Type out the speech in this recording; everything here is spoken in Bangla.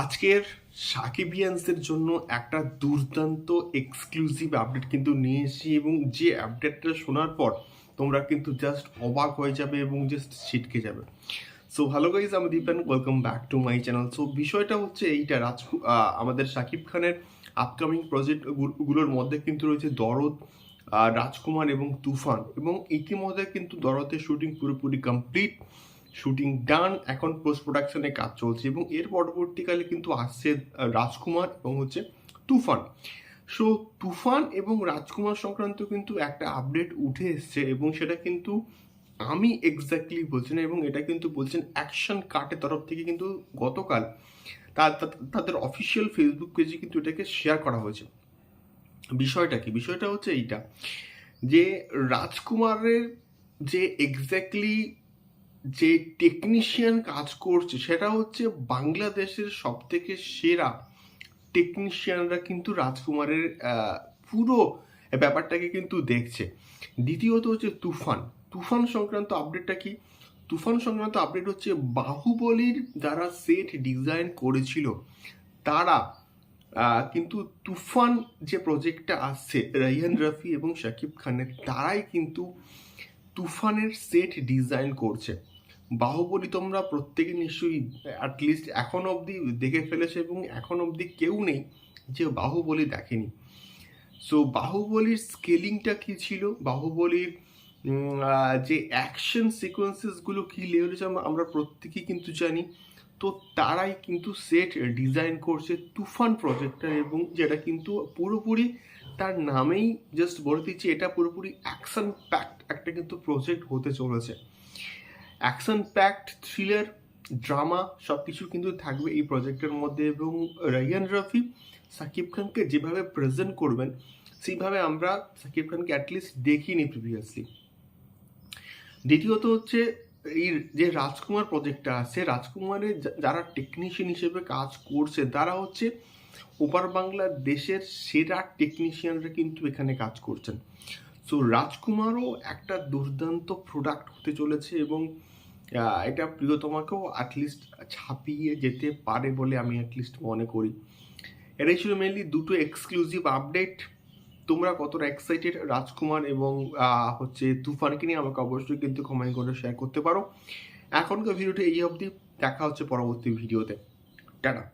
আজকের সাকিবিয়ানসদের জন্য একটা দুর্দান্ত এক্সক্লুসিভ আপডেট কিন্তু নিয়ে এসেছি এবং যে আপডেটটা শোনার পর তোমরা কিন্তু জাস্ট অবাক হয়ে যাবে এবং জাস্ট ছিটকে যাবে। সো ভালো গাইজ আমি Dipen welcome back to my channel so বিষয়টা হচ্ছে এইটা, রাজ আমাদের শাকিব খানের আপকামিং প্রজেক্টগুলোর মধ্যে কিন্তু রয়েছে দরদ রাজকুমার এবং তুফান এবং ইতিমধ্যে কিন্তু দরদের শুটিং পুরোপুরি কমপ্লিট শুটিং ডান এখন পোস্ট প্রোডাকশনে কাজ চলছে এবং এর পরবর্তীকালে কিন্তু আসছে রাজকুমার এবং হচ্ছে তুফান। সো তুফান এবং রাজকুমার সংক্রান্ত কিন্তু একটা আপডেট উঠে এসছে এবং সেটা কিন্তু আমি এক্স্যাক্টলি বলছি না এবং এটা কিন্তু বলছেন অ্যাকশন কার্টের তরফ থেকে কিন্তু গতকাল তাদের অফিসিয়াল ফেসবুক পেজে কিন্তু এটাকে শেয়ার করা হয়েছে। বিষয়টা কি? বিষয়টা হচ্ছে এইটা যে রাজকুমারের যে এক্স্যাক্টলি যে টেকনিশিয়ান কাজ করছে, সেটা হচ্ছে বাংলাদেশের সব থেকে সেরা টেকনিশিয়ানরা কিন্তু রাজকুমারের পুরো ব্যাপারটাকে কিন্তু দেখছে। দ্বিতীয়ত হচ্ছে তুফান। তুফান সংক্রান্ত আপডেটটা কি? তুফান সংক্রান্ত আপডেট হচ্ছে বাহুবলীর যারা সেট ডিজাইন করেছিল। তারা কিন্তু তুফান যে প্রজেক্টটা আসছে রাইহান রফি এবং শাকিব খানের, তারাই কিন্তু তুফানের সেট ডিজাইন করছে। বাহুবলী তোমরা প্রত্যেকে নিশ্চয়ই অ্যাটলিস্ট এখন অবধি দেখে ফেলেছে এবং এখন অবধি কেউ নেই যে বাহুবলী দেখেনি। সো বাহুবলীর স্কেলিংটা কি ছিল? বাহুবলীর যে অ্যাকশন সিকোয়েন্সেসগুলো কী লেভেলে আমরা প্রত্যেকেই কিন্তু জানি। তো তারাই কিন্তু সেট ডিজাইন করছে তুফান প্রজেক্টটা এবং যেটা কিন্তু পুরোপুরি তার নামেই জাস্ট বলে দিচ্ছি, এটা পুরোপুরি অ্যাকশন প্যাক্ট একটা কিন্তু প্রজেক্ট হতে চলেছে। অ্যাকশন প্যাক্ট থ্রিলার ড্রামা সব কিছু কিন্তু থাকবে এই প্রজেক্টের মধ্যে এবং রাইয়ান রফি সাকিব খানকে যেভাবে প্রেজেন্ট করবেন, সেইভাবে আমরা সাকিব খানকে অ্যাটলিস্ট দেখিনি প্রিভিয়াসলি দ্বিতীয়ত হচ্ছে এই যে রাজকুমার প্রজেক্টটা আছে রাজকুমারের যারা টেকনিশিয়ান হিসেবে কাজ করছে, তারা হচ্ছে ওপার বাংলার দেশের সেরা টেকনিশিয়ানরা কিন্তু এখানে কাজ করছেন। সো রাজকুমারও একটা দুর্দান্ত প্রোডাক্ট হতে চলেছে এবং এটা প্রিয়তমাকেও অ্যাটলিস্ট ছাপিয়ে যেতে পারে বলে আমি অ্যাটলিস্ট মনে করি। এটাই ছিল মেনলি দুটো এক্সক্লুসিভ আপডেট তোমরা কতটা এক্সাইটেড রাজকুমার এবং হচ্ছে তুফানকে নিয়ে আমাকে অবশ্যই কিন্তু কমেন্ট করে শেয়ার করতে পারো। এখনকার ভিডিওটা এই অবধি। দেখা হচ্ছে পরবর্তী ভিডিওতে টাটা।